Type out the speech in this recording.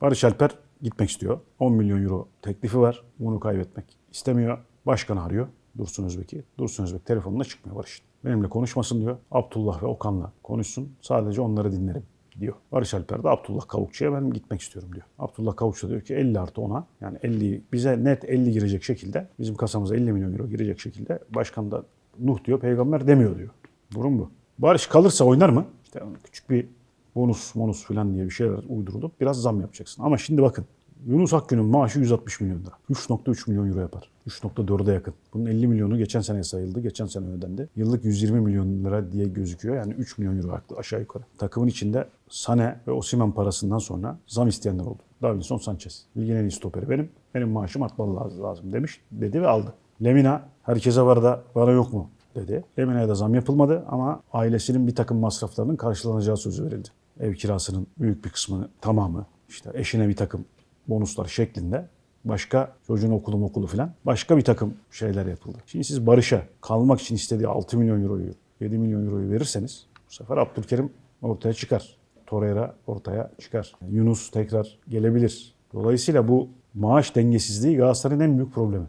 Barış Alper gitmek istiyor. 10 milyon euro teklifi var. Bunu kaybetmek istemiyor. Başkanı arıyor. Dursun Özbek'i. Dursun Özbek telefonuna çıkmıyor Barış'ın. Benimle konuşmasın diyor. Abdullah ve Okan'la konuşsun. Sadece onları dinlerim diyor. Barış Alper de Abdullah Kavukçu'ya ben gitmek istiyorum diyor. Abdullah Kavukçu diyor ki 50 artı 10'a yani 50 bize net 50 girecek şekilde bizim kasamıza 50 milyon euro girecek şekilde başkan da Nuh diyor peygamber demiyor diyor. Durum bu. Barış kalırsa oynar mı? İşte küçük bir bonus bonus falan diye bir şeyler uydurulup biraz zam yapacaksın. Ama şimdi bakın Yunus Akgün'ün maaşı 160 milyon lira. 3.3 milyon euro yapar. 3.4'e yakın. Bunun 50 milyonu geçen sene sayıldı. Geçen sene ödendi. Yıllık 120 milyon lira diye gözüküyor. Yani 3 milyon euro haklı aşağı yukarı. Takımın içinde Sane ve Osimhen parasından sonra zam isteyenler oldu. Davinson Sanchez. Ligin en iyi stoperi benim. Benim maaşım artmalı lazım- lazım demiş. Dedi ve aldı. Lemina herkese var da bana yok mu dedi. Lemina'ya da zam yapılmadı ama ailesinin bir takım masraflarının karşılanacağı sözü verildi. Ev kirasının büyük bir kısmını tamamı işte eşine bir takım bonuslar şeklinde başka çocuğun okulu okulu falan başka bir takım şeyler yapıldı. Şimdi siz Barış'a kalmak için istediği 6 milyon euroyu 7 milyon euroyu verirseniz bu sefer Abdülkerim ortaya çıkar. Torreira ortaya çıkar. Yunus tekrar gelebilir. Dolayısıyla bu maaş dengesizliği Galatasaray'ın en büyük problemi.